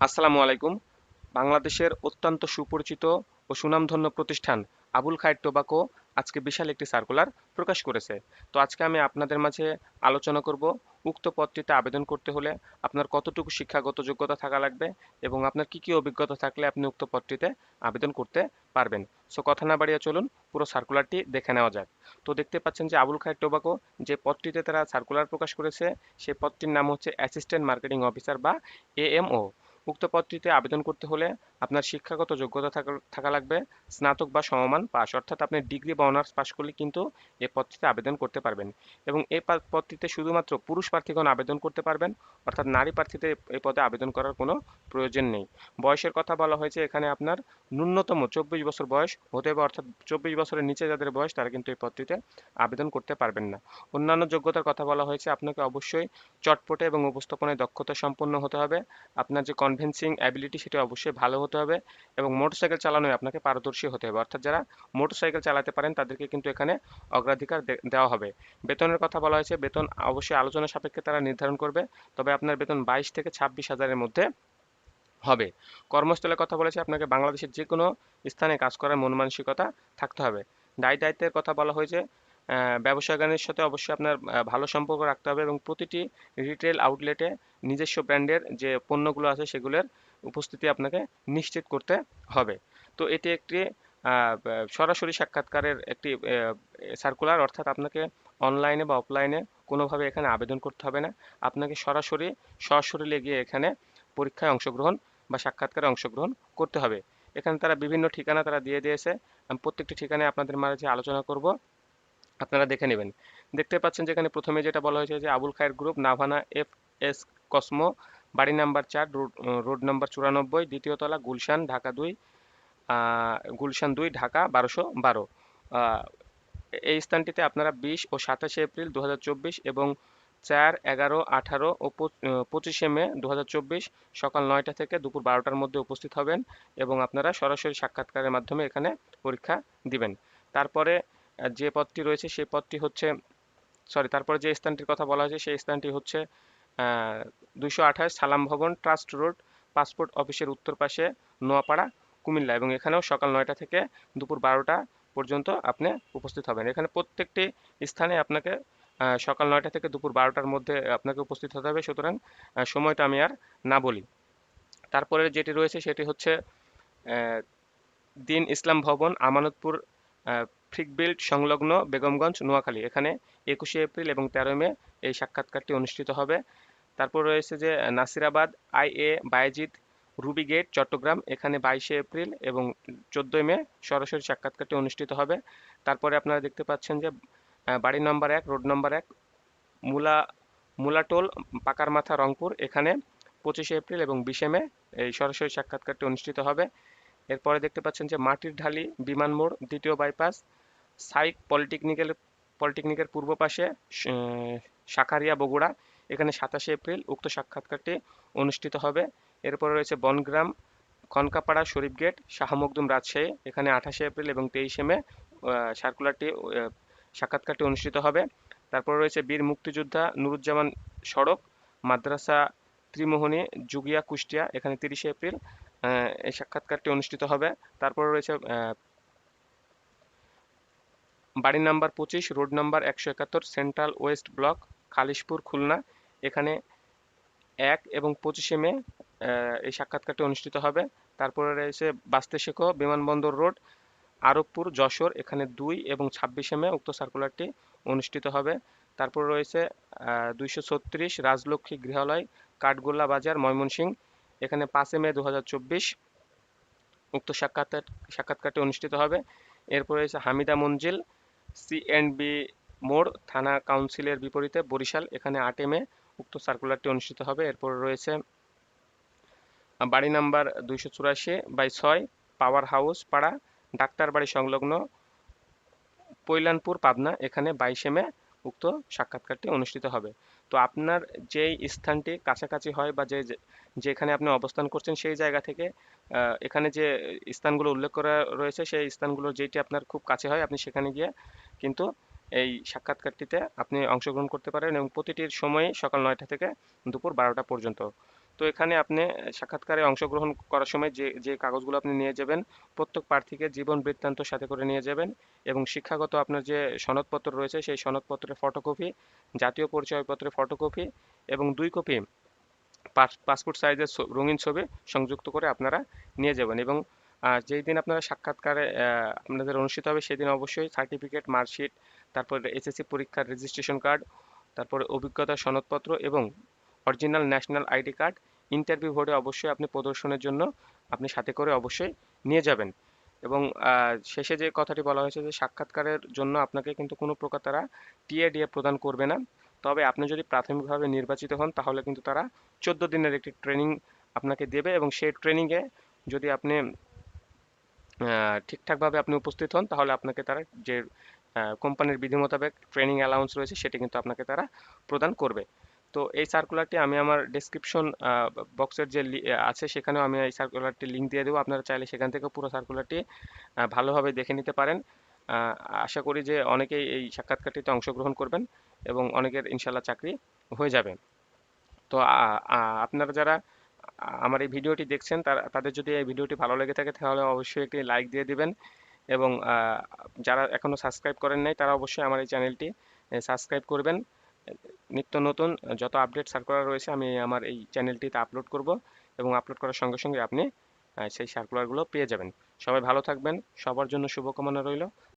আসসালামু আলাইকুম। বাংলাদেশের অত্যন্ত সুপরিচিত ও সুনামধন্য প্রতিষ্ঠান আবুল খায়ের টোবাকো আজকে বিশাল একটি সার্কুলার প্রকাশ করেছে। তো আজকে আমি আপনাদের মাঝে আলোচনা করব উক্ত পদটিতে আবেদন করতে হলে আপনার কতটুকু শিক্ষাগত যোগ্যতা থাকা লাগবে এবং আপনার কি কি অভিজ্ঞতা থাকলে আপনি উক্ত পদটিতে আবেদন করতে পারবেন। সো কথা না বাড়িয়ে চলুন, পুরো সার্কুলারটি দেখে নেওয়া যাক। তো দেখতে পাচ্ছেন যে আবুল খায়ের টোবাকো যে পদটিতে তারা সার্কুলার প্রকাশ করেছে সেই পদটির নাম হচ্ছে অ্যাসিস্ট্যান্ট মার্কেটিং অফিসার বা এএমও উক্ত পদটিতে আবেদন করতে হলে আপনার শিক্ষাগত যোগ্যতা থাকা লাগবে, স্নাতক বা সমমান পাশ, অর্থাৎ আপনি ডিগ্রি বা অনার্স পাশ করলে কিন্তু এই পদটিতে আবেদন করতে পারবেন। এবং এই পদটিতে শুধুমাত্র পুরুষ প্রার্থীগণ আবেদন করতে পারবেন, অর্থাৎ নারী প্রার্থীতে এই পদে আবেদন করার কোনো প্রয়োজন নেই। বয়সের কথা বলা হয়েছে, এখানে আপনার ন্যূনতম চব্বিশ বছর বয়স হতে হবে, অর্থাৎ চব্বিশ বছরের নিচে যাদের বয়স, তারা কিন্তু এই পদটিতে আবেদন করতে পারবেন না। অন্যান্য যোগ্যতার কথা বলা হয়েছে, আপনাকে অবশ্যই চটপটে এবং উপস্থাপনায় দক্ষতা সম্পন্ন হতে হবে। আপনার যে কনভিন্সিং অ্যাবিলিটি সেটা অবশ্যই ভালো হতে হবে এবং মোটরসাইকেল চালানোয় আপনাকে পারদর্শী হতে হবে। অর্থাৎ যারা মোটরসাইকেল চালাতে পারেন তাদেরকে কিন্তু এখানে অগ্রাধিকার দেওয়া হবে। বেতনের কথা বলা হয়েছে, বেতন অবশ্যই আলোচনা সাপেক্ষে তারা নির্ধারণ করবে, তবে আপনার বেতন বাইশ থেকে ছাব্বিশ হাজারের মধ্যে হবে। কর্মস্থলের কথা বলেছে, আপনাকে বাংলাদেশের যে কোনো স্থানে কাজ করার মন মানসিকতা থাকতে হবে। দায় দায়িত্বের কথা বলা হয়েছে আহ, ব্যবসায়ীগণের সাথে অবশ্যই আপনার ভালো সম্পর্ক রাখতে হবে এবং প্রতিটি রিটেল আউটলেটে নিজস্ব ব্র্যান্ডের যে পণ্যগুলো আছে সেগুলোর উপস্থিতি আপনাকে নিশ্চিত করতে হবে। তো এটি একটি সরাসরি সাক্ষাৎকারের একটি সার্কুলার অর্থাৎ আপনাকে অনলাইনে বা অফলাইনে কোনোভাবে এখানে আবেদন করতে হবে না। আপনাকে সরাসরি সশরীরে গিয়ে এখানে পরীক্ষায় অংশগ্রহণ বা সাক্ষাৎকারে অংশগ্রহণ করতে হবে। এখানে তারা বিভিন্ন ঠিকানা তারা দিয়ে দিয়েছে। আমি প্রত্যেকটি ঠিকানায় আপনাদের মাঝে আলোচনা করব। আপনারা দেখে নেবেন। দেখতে পাচ্ছেন যেখানে প্রথমে যেটা বলা হয়েছে যে Abul Khair group Navana F S cosmo, বাড়ি নাম্বার চার, রোড নাম্বার চুরানব্বই, দ্বিতীয় তলা গুলশান, ঢাকা দুই গুলশান দুই, ঢাকা বারোশো বারো। এই স্থানটিতে আপনারা বিশ ও সাতাশে এপ্রিল দু হাজার চব্বিশ এবং চার, এগারো, আঠারো ও পঁচিশে মে দু হাজার চব্বিশ সকাল নয়টা থেকে দুপুর বারোটার মধ্যে উপস্থিত হবেন এবং আপনারা সরাসরি সাক্ষাৎকারের মাধ্যমে এখানে পরীক্ষা দিবেন। তারপরে যে পদটি রয়েছে সেই পদটি হচ্ছে সরি তারপরে যে স্থানটির কথা বলা হয়েছে, সেই স্থানটি হচ্ছে দুশো আঠাশ সালাম ভবন ট্রাস্ট রোড, পাসপোর্ট অফিসের উত্তর পাশে নোয়াপাড়া, কুমিল্লা। এবং এখানেও সকাল নয়টা থেকে দুপুর বারোটা পর্যন্ত আপনি উপস্থিত হবেন। এখানে প্রত্যেকটি স্থানে আপনাকে সকাল নয়টা থেকে দুপুর বারোটার মধ্যে আপনাকে উপস্থিত হতে হবে। সুতরাং সময়টা আমি আর না বলি। তারপরে যেটি রয়েছে, সেটি হচ্ছে দিন ইসলাম ভবন, আমানতপুর ফ্রিকবিল্ড সংলগ্ন বেগমগঞ্জ, নোয়াখালী। এখানে একুশে এপ্রিল এবং তেরোই মে এই সাক্ষাৎকারটি অনুষ্ঠিত হবে। তারপর রয়েছে যে, Nasirabad, I A, Bayazid ruby gate Chattogram. এখানে বাইশে এপ্রিল এবং চোদ্দোই মে সরাসরি সাক্ষাৎকারটি অনুষ্ঠিত হবে। তারপরে আপনারা দেখতে পাচ্ছেন যে বাড়ি নম্বর এক, রোড নম্বর এক, মুলা, মুলাটোল পাকার মাথা রংপুর। এখানে পঁচিশে এপ্রিল এবং বিশে মে এই সরাসরি সাক্ষাৎকারটি অনুষ্ঠিত হবে। এরপরে দেখতে পাচ্ছেন যে মাটির ঢালি, বিমান মোড়, দ্বিতীয় বাইপাস সাইক পলিটেকনিক্যাল পলিটেকনিকের পূর্ব পাশে শাখারিয়া বগুড়া। এখানে সাতাশে এপ্রিল উক্ত সাক্ষাৎকারটি অনুষ্ঠিত হবে। এরপরে রয়েছে বনগ্রাম খনকাপাড়া শরীফ গেট শাহ মখদুম রাজশাহী। এখানে আঠাশে এপ্রিল এবং তেইশে মে সার্কুলারটি সাক্ষাৎকারটি অনুষ্ঠিত হবে। তারপর রয়েছে বীর মুক্তিযোদ্ধা নুরুজ্জামান সড়ক, মাদ্রাসা ত্রিমোহনী, জুগিয়া কুষ্টিয়া। এখানে তিরিশে এপ্রিল এই সাক্ষাৎকারটি অনুষ্ঠিত হবে। তারপর রয়েছে বাড়ি নাম্বার পঁচিশ, রোড নাম্বার একশো একাত্তর, central west block, Khalishpur, Khulna. এখানে এক এবং পঁচিশে মে এই সাক্ষাৎকারটি অনুষ্ঠিত হবে। তারপরে রয়েছে বাস্তে শেখো বিমানবন্দর রোড, আরবপুর, যশোর। এখানে দুই এবং ছাব্বিশে মে উক্ত সার্কুলারটি অনুষ্ঠিত হবে। তারপর রয়েছে দুইশো ছত্রিশ, রাজলক্ষ্মী গৃহালয় কাঠগোল্লা বাজার, ময়মনসিংহ। এখানে পাঁচে মে দু হাজার চব্বিশ উক্ত সাক্ষাৎকার, সাক্ষাৎকারটি অনুষ্ঠিত হবে। এরপর রয়েছে Hamida Manzil, C and B মোড়, থানা কাউন্সিলের বিপরীতে বরিশাল। এখানে আটে মে উক্ত সার্কুলারটি অনুষ্ঠিত হবে। এরপর রয়েছে বাড়ি নাম্বার দুইশো চুরাশি বাই ছয়, পাওয়ার হাউস পাড়া, ডাক্তার বাড়ি সংলগ্ন পৈলানপুর পাবনা। এখানে বাইশে মে উক্ত সাক্ষাৎকারটি অনুষ্ঠিত হবে। তো আপনার যেই স্থানটি কাছাকাছি হয় বা যে যেখানে আপনি অবস্থান করছেন সেই জায়গা থেকে এখানে যে স্থানগুলো উল্লেখ করা রয়েছে সেই স্থানগুলো যেটি আপনার খুব কাছে হয়, আপনি সেখানে গিয়ে কিন্তু এই সাক্ষাৎকারটিতে আপনি অংশগ্রহণ করতে পারেন এবং প্রতিটির সময় সকাল নয়টা থেকে দুপুর বারোটা পর্যন্ত। তো এখানে আপনি সাক্ষাৎকারে অংশগ্রহণ করার সময় যে যে কাগজগুলো আপনি নিয়ে যাবেন, প্রত্যেক প্রার্থীকে জীবন বৃত্তান্ত সাথে করে নিয়ে যাবেন এবং শিক্ষাগত আপনার যে সনদপত্র রয়েছে, সেই সনদপত্রের ফটোকপি জাতীয় পরিচয়পত্রের ফটোকপি এবং দুই কপি পাসপোর্ট সাইজের রঙিন ছবি সংযুক্ত করে আপনারা নিয়ে যাবেন এবং যেই দিন আপনারা সাক্ষাৎকারে আপনাদের অনুষ্ঠিত হবে সেদিন অবশ্যই সার্টিফিকেট মার্কশিট তারপর এসএসসি পরীক্ষার রেজিস্ট্রেশন কার্ড তারপরে অভিজ্ঞতা সনদপত্র এবং original national ID card, interview বোর্ডে অবশ্যই আপনি প্রদর্শনের জন্য আপনি সাথে করে অবশ্যই নিয়ে যাবেন। এবং শেষে যে কথাটি বলা হয়েছে যে সাক্ষাৎকারের জন্য আপনাকে কিন্তু কোনো প্রকার তারা টিএডিএ প্রদান করবে না। তবে আপনি যদি প্রাথমিকভাবে নির্বাচিত হন, তাহলে কিন্তু তারা চোদ্দ দিনের একটি ট্রেনিং আপনাকে দেবে এবং সেই ট্রেনিংয়ে যদি আপনি ঠিকঠাকভাবে আপনি উপস্থিত হন, তাহলে আপনাকে তারা যে কোম্পানির বিধি মোতাবেক ট্রেনিং অ্যালাউন্স রয়েছে, সেটি কিন্তু আপনাকে তারা প্রদান করবে। তো এই সার্কুলারটি আমি আমার ডেসক্রিপশন বক্সের যে আছে সেখানেও আমি এই সার্কুলারটি লিঙ্ক দিয়ে দেবো। আপনারা চাইলে সেখান থেকে পুরো সার্কুলারটি ভালোভাবে দেখে নিতে পারেন। আশা করি যে অনেকেই এই সাক্ষাৎকারটিতে অংশগ্রহণ করবেন এবং অনেকের ইনশাল্লাহ চাকরি হয়ে যাবে। তো আপনারা যারা আমার এই ভিডিওটি দেখছেন, তারা, তাদের যদি এই ভিডিওটি ভালো লেগে থাকে, তাহলে অবশ্যই একটি লাইক দিয়ে দিবেন এবং যারা এখনও সাবস্ক্রাইব করেন নাই, তারা অবশ্যই আমার এই চ্যানেলটি সাবস্ক্রাইব করবেন। নিত্য নতুন যত আপডেট সার্কুলার রয়েছে আমি আমার এই চ্যানেলটিতে আপলোড করব এবং আপলোড করার সঙ্গে সঙ্গে আপনি সেই সার্কুলারগুলো পেয়ে যাবেন। সবাই ভালো থাকবেন, সবার জন্য শুভকামনা রইল।